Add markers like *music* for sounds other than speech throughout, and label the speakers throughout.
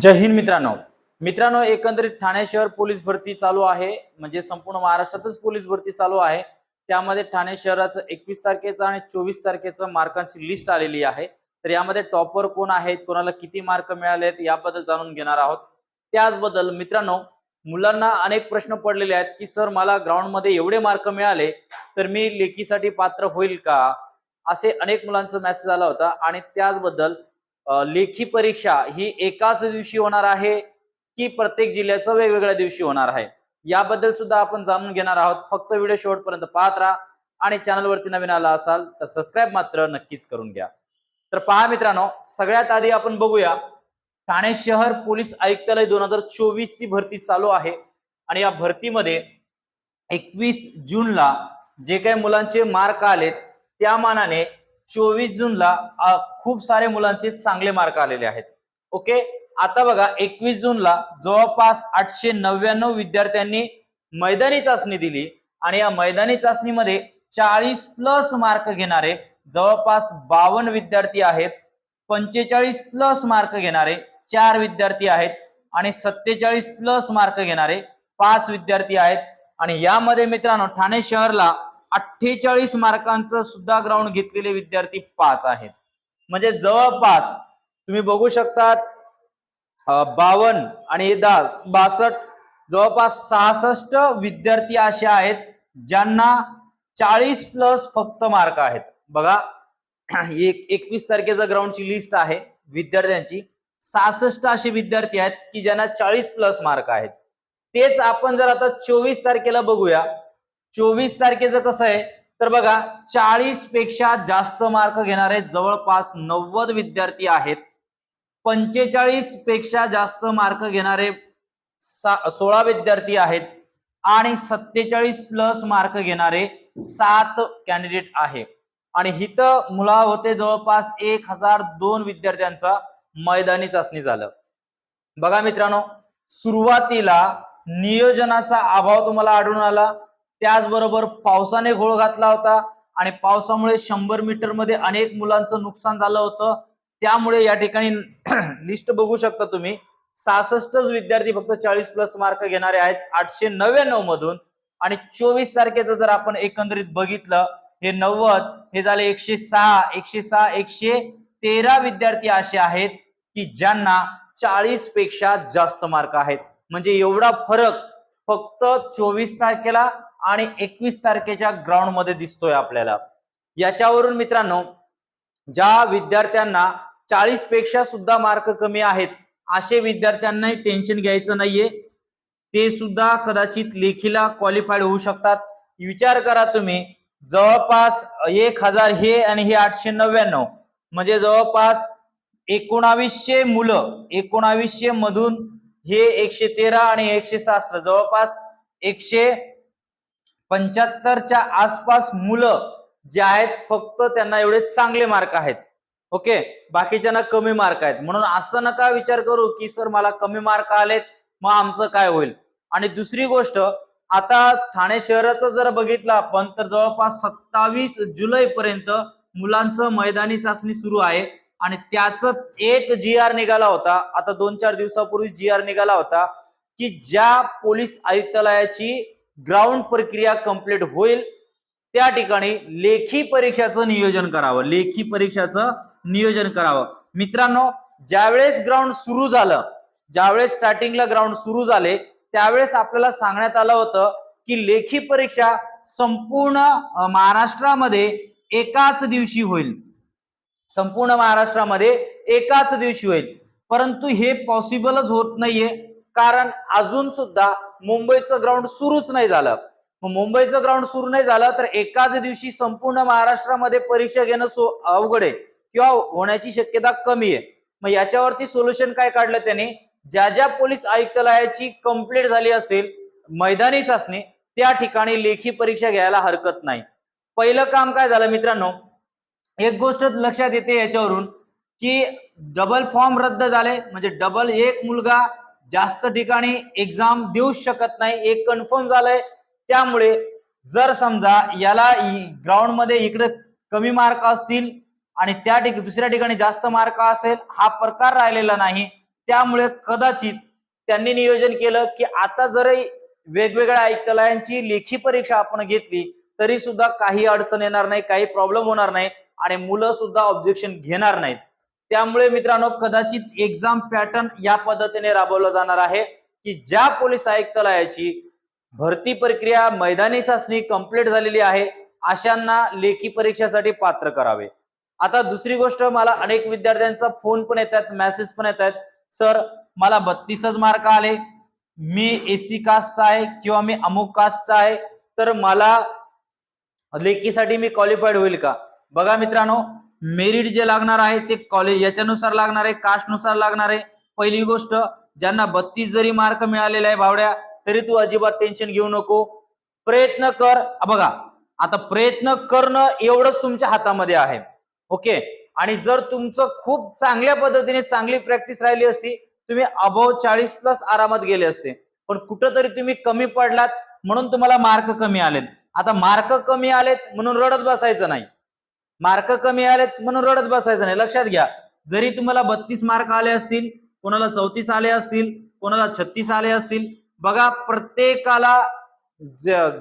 Speaker 1: जय हिंद मित्रांनो. मित्रांनो एकंदरीत ठाणे शहर पोलीस भरती चालू आहे. म्हणजे संपूर्ण महाराष्ट्रातच पोलीस भरती चालू आहे. त्यामध्ये ठाणे शहराचं एकवीस तारखेचं आणि चोवीस तारखेचं मार्कांची लिस्ट आलेली आहे. तर यामध्ये टॉपर कोण आहेत कोणाला किती मार्क मिळाले आहेत याबद्दल जाणून घेणार आहोत. त्याचबद्दल मित्रांनो मुलांना अनेक प्रश्न पडलेले आहेत की सर मला ग्राउंडमध्ये एवढे मार्क मिळाले तर मी लेखीसाठी पात्र होईल का? असे अनेक मुलांचा मेसेज आला होता. आणि त्याचबद्दल लेखी परीक्षा ही एकाच दिवशी होणार आहे की प्रत्येक जिल्ह्याचं वेगवेगळ्या दिवशी होणार आहे? याबद्दल सुद्धा आपण जाणून घेणार आहोत. फक्त व्हिडिओ शेवटपर्यंत पाहत राहा आणि चॅनलवरती नवीन आला असाल तर सबस्क्राईब मात्र नक्कीच करून घ्या. तर पहा मित्रांनो सगळ्यात आधी आपण बघूया ठाणे शहर पोलीस आयुक्तालय दोन हजार चोवीस ची भरती चालू आहे आणि या भरतीमध्ये एकवीस जूनला जे काही मुलांचे मार्क आलेत त्या मानाने चोवीस जूनला खूप सारे मुलांचे चांगले मार्क आलेले आहेत. ओके? आता बघा एकवीस जूनला जवळपास आठशे नव्याण्णव विद्यार्थ्यांनी मैदानी चाचणी दिली आणि या मैदानी चाचणीमध्ये चाळीस प्लस मार्क घेणारे जवळपास बावन्न विद्यार्थी आहेत पंचेचाळीस प्लस मार्क घेणारे चार विद्यार्थी आहेत आणि सत्तेचाळीस प्लस मार्क घेणारे पाच विद्यार्थी आहेत. आणि यामध्ये मित्रांनो ठाणे शहरला अठ्ठेचाळीस मार्कांचं सुद्धा ग्राउंड घेतलेले विद्यार्थी पाच आहेत. म्हणजे जवळपास तुम्ही बघू शकता बावन आणि दास बासष्ट जवळपास सहासष्ट विद्यार्थी असे आहेत ज्यांना चाळीस प्लस फक्त मार्क आहेत. बघा *clears throat* एक एकवीस तारखेचा ग्राउंडची लिस्ट आहे विद्यार्थ्यांची. सहासष्ट असे विद्यार्थी आहेत की ज्यांना चाळीस प्लस मार्क आहेत. तेच आपण जर आता चोवीस तारखेला बघूया चोवीस तारखेचं कसं आहे? तर बघा चाळीसपेक्षा जास्त मार्क घेणारे जवळपास नव्वद विद्यार्थी आहेत. पंचेचाळीसपेक्षा जास्त मार्क घेणारे सोळा विद्यार्थी आहेत. आणि सत्तेचाळीस प्लस मार्क घेणारे सात कॅन्डिडेट आहे. आणि हिथं मुला होते जवळपास एक हजार दोन विद्यार्थ्यांचा मैदानी चाचणी झालं. बघा मित्रांनो सुरुवातीला नियोजनाचा अभाव तुम्हाला आढळून आला. त्याचबरोबर पावसाने घोळ घातला होता आणि पावसामुळे शंभर मीटरमध्ये अनेक मुलांचं नुकसान झालं होतं. त्यामुळे या ठिकाणी *clears throat* लिस्ट बघू शकता तुम्ही. सहासष्टच विद्यार्थी फक्त चाळीस प्लस मार्क घेणारे आहेत. आठशे नव्याण्णव मधून. आणि चोवीस तारखेचं जर आपण एकंदरीत बघितलं हे नव्वद हे झाले एकशे सहा. एकशे सहा एकशे तेरा विद्यार्थी असे आहेत की ज्यांना चाळीसपेक्षा जास्त मार्क आहेत. म्हणजे एवढा फरक फक्त चोवीस तारखेला आणि एकवीस तारखेच्या ग्राउंडमध्ये दिसतोय आपल्याला. याच्यावरून मित्रांनो ज्या विद्यार्थ्यांना चाळीसपेक्षा सुद्धा मार्क कमी आहेत असे विद्यार्थ्यांनाही टेन्शन घ्यायचं नाहीये. ते सुद्धा कदाचित लेखीला क्वालिफाईड होऊ शकतात. विचार करा तुम्ही जवळपास एक हजार हे आणि हे आठशे नव्याण्णव म्हणजे जवळपास एकोणावीसशे मुलं एकोणावीसशे मधून हे एकशे तेरा आणि एकशे सहासष्ट जवळपास एकशे पंच्याहत्तरच्या आसपास मुलं जे आहेत फक्त त्यांना एवढे चांगले मार्क आहेत. ओके बाकीच्यांना कमी मार्क आहेत. म्हणून असं नका विचार करू की सर मला कमी मार्क आलेत मग आमचं काय होईल? आणि दुसरी गोष्ट आता ठाणे शहराचं जर बघितलं आपण तर जवळपास सत्तावीस जुलै पर्यंत मुलांचं मैदानी चाचणी सुरू आहे. आणि त्याच एक जी आर निघाला होता. आता दोन चार दिवसापूर्वी जी आर निघाला होता की ज्या पोलीस आयुक्तालयाची ग्राउंड प्रक्रिया कंप्लीट होईल. त्या ठिकाणी लेखी परीक्षाचं नियोजन करावं. लेखी परीक्षाचं नियोजन करावं. मित्रांनो ज्यावेळेस ग्राउंड सुरू झालं ज्यावेळेस स्टार्टिंगला ग्राउंड सुरू झाले त्यावेळेस आपल्याला सांगण्यात आलं होतं की लेखी परीक्षा संपूर्ण महाराष्ट्रामध्ये एकाच दिवशी होईल. संपूर्ण महाराष्ट्रामध्ये एकाच दिवशी होईल. परंतु हे पॉसिबलच होत नाहीये. कारण अजून सुद्धा मुंबईचं ग्राउंड सुरूच नाही झालं. मुंबईचं ग्राउंड सुरू नाही झालं तर एकाच दिवशी संपूर्ण महाराष्ट्रामध्ये परीक्षा घेणं सो अवघड आहे किंवा होण्याची शक्यता कमी आहे. मग याच्यावरती सोल्युशन काय काढलं त्याने? ज्या ज्या पोलीस आयुक्तालयाची कंप्लीट झाली असेल मैदानी चाचणी त्या ठिकाणी लेखी परीक्षा घ्यायला हरकत नाही. पहिलं काम काय झालं मित्रांनो? एक गोष्ट लक्षात येते याच्यावरून की डबल फॉर्म रद्द झाले म्हणजे डबल एक मुलगा जास्त ठिकाणी एक्झाम देऊ शकत नाही एक कन्फर्म झालंय. त्यामुळे जर समजा याला ग्राउंडमध्ये इकडे कमी मार्क असतील आणि त्या ठिकाणी दुसऱ्या ठिकाणी जास्त मार्क असेल हा प्रकार राहिलेला नाही. त्यामुळे कदाचित त्यांनी नियोजन केलं की आता जरी वेगवेगळ्या आयुक्तालयांची लेखी परीक्षा आपण घेतली तरी सुद्धा काही अडचण येणार नाही काही प्रॉब्लेम होणार नाही आणि मुलं सुद्धा ऑब्जेक्शन घेणार नाहीत. त्यामुळे मित्रांनो कदाचित एक्झाम पॅटर्न या पद्धतीने राबवला जाणार आहे की ज्या पोलीस आयुक्तालयाची भरती प्रक्रिया मैदानी चाचणी कंप्लीट झालेली आहे अशांना लेखी परीक्षेसाठी पात्र करावे. आता दुसरी गोष्ट मला अनेक विद्यार्थ्यांचा फोन पण येतात मेसेज पण येत आहेत सर मला बत्तीसच मार्क आले. मी एसी कास्टचा आहे किंवा मी अमुक कास्टचा आहे तर मला लेखीसाठी मी क्वालिफाईड होईल का? बघा मित्रांनो मेरिट जे लागणार आहे ते कॉलेज याच्यानुसार लागणार आहे कास्टनुसार लागणार आहे. पहिली गोष्ट ज्यांना बत्तीस जरी मार्क मिळालेले आहे बावड्या तरी तू अजिबात टेन्शन घेऊ नको. प्रयत्न कर बघा आता प्रयत्न करणं एवढंच तुमच्या हातामध्ये आहे. ओके? आणि जर तुमचं खूप चांगल्या पद्धतीने चांगली प्रॅक्टिस राहिली असती तुम्ही अभाव चाळीस प्लस आरामात गेले असते. पण कुठंतरी तुम्ही कमी पडलात म्हणून तुम्हाला मार्क कमी आलेत. आता मार्क कमी आलेत म्हणून रडत बसायचं नाही. मार्क कमी आलेत म्हणून रडत बसायचं नाही. लक्षात घ्या. जरी तुम्हाला बत्तीस मार्क आले असतील कोणाला चौतीस आले असतील कोणाला छत्तीस आले असतील बघा प्रत्येकाला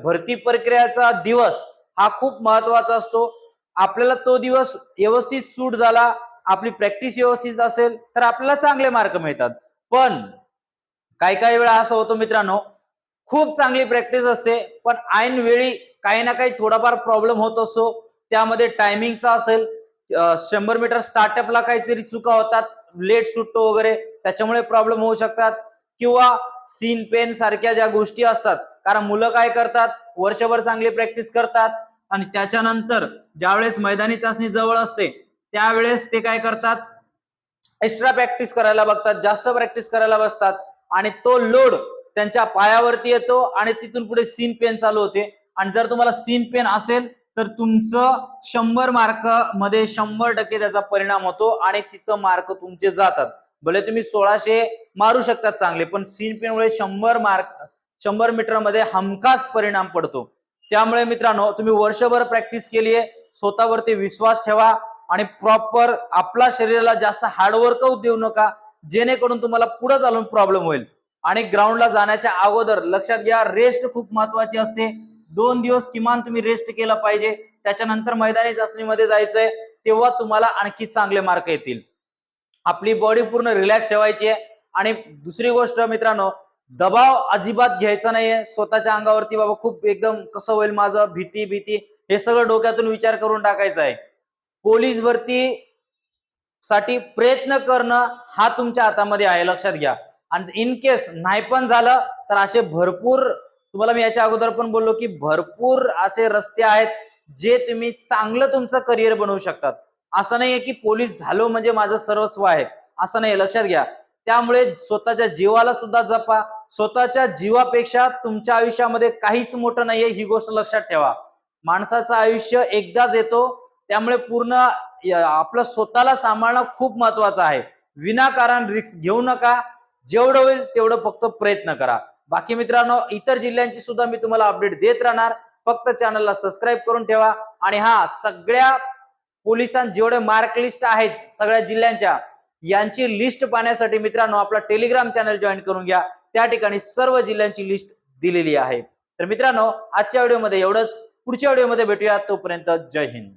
Speaker 1: भरती प्रक्रियाचा दिवस हा खूप महत्त्वाचा असतो. आपल्याला तो दिवस व्यवस्थित सूट झाला आपली प्रॅक्टिस व्यवस्थित असेल तर आपल्याला चांगले मार्क मिळतात. पण काही काही वेळा असं होतं मित्रांनो खूप चांगली प्रॅक्टिस असते पण ऐन वेळी काही ना काही थोडाफार प्रॉब्लेम होत असतो. त्यामध्ये टायमिंगचा असेल शंभर मीटर स्टार्टअपला काहीतरी चुका होतात लेट सुटतो वगैरे त्याच्यामुळे प्रॉब्लेम होऊ शकतात. किंवा सीन पेन सारख्या ज्या गोष्टी असतात कारण मुलं काय करतात वर्षभर चांगली प्रॅक्टिस करतात आणि त्याच्यानंतर ज्यावेळेस मैदानी चाचणी जवळ असते त्यावेळेस ते काय करतात? एक्स्ट्रा प्रॅक्टिस करायला बघतात जास्त प्रॅक्टिस करायला बसतात आणि तो लोड त्यांच्या पायावरती येतो आणि तिथून पुढे सीन पेन चालू होते. आणि जर तुम्हाला सीन पेन असेल तर तुमचं शंभर मार्कमध्ये शंभर टक्के त्याचा परिणाम होतो आणि तिथं मार्क तुमचे जातात. भले तुम्ही सोळाशे मारू शकतात चांगले पण सीन शंभर मार्क शंभर मीटरमध्ये हमखास परिणाम पडतो. त्यामुळे मित्रांनो तुम्ही वर्षभर प्रॅक्टिस केली आहे स्वतःवरती विश्वास ठेवा आणि प्रॉपर आपला शरीराला जास्त हार्डवर्कआउट देऊ नका जेणेकरून तुम्हाला पुढे चालून प्रॉब्लेम होईल. आणि ग्राउंडला जाण्याच्या अगोदर लक्षात घ्या रेस्ट खूप महत्वाची असते. दोन दिवस किमान तुम्ही रेस्ट केला पाहिजे. त्याच्यानंतर मैदानी चाचणीमध्ये जायचंय तेव्हा तुम्हाला आणखी चांगले मार्क येतील. आपली बॉडी पूर्ण रिलॅक्स ठेवायची आहे. आणि दुसरी गोष्ट मित्रांनो दबाव अजिबात घ्यायचा नाहीये. स्वतःच्या अंगावरती बाबा खूप एकदम कसं होईल माझं भीती भीती हे सगळं डोक्यातून विचार करून टाकायचा आहे. पोलीस भरती साठी प्रयत्न करणं हा तुमच्या हातामध्ये आहे. लक्षात घ्या. आणि इन केस नाही पण झालं तर असे भरपूर तुम्हाला मी याच्या अगोदर पण बोललो की भरपूर असे रस्ते आहेत जे तुम्ही चांगलं तुमचं करिअर बनवू शकतात. असं नाहीये की पोलीस झालो म्हणजे माझं सर्वस्व आहे. असं नाही लक्षात घ्या. त्यामुळे स्वतःच्या जीवाला सुद्धा जपा. स्वतःच्या जीवापेक्षा तुमच्या आयुष्यामध्ये काहीच मोठं नाहीये ही गोष्ट लक्षात ठेवा. माणसाचं आयुष्य एकदाच येतो. त्यामुळे पूर्ण आपलं स्वतःला सांभाळणं खूप महत्वाचं आहे. विनाकारण रिस्क घेऊ नका. जेवढं होईल तेवढं फक्त प्रयत्न करा. बाकी मित्रांनो इतर जिल्ह्यांची सुद्धा मी तुम्हाला अपडेट देत राहणार. फक्त चॅनलला सबस्क्राईब करून ठेवा. आणि हा सगळ्या पोलिसां जेवढे मार्क लिस्ट आहेत सगळ्या जिल्ह्यांच्या यांची लिस्ट पाहण्यासाठी मित्रांनो आपला टेलिग्राम चॅनल जॉईन करून घ्या. त्या ठिकाणी सर्व जिल्ह्यांची लिस्ट दिलेली आहे. तर मित्रांनो आजच्या व्हिडिओमध्ये एवढंच. पुढच्या व्हिडिओमध्ये भेटूया. तोपर्यंत जय हिंद.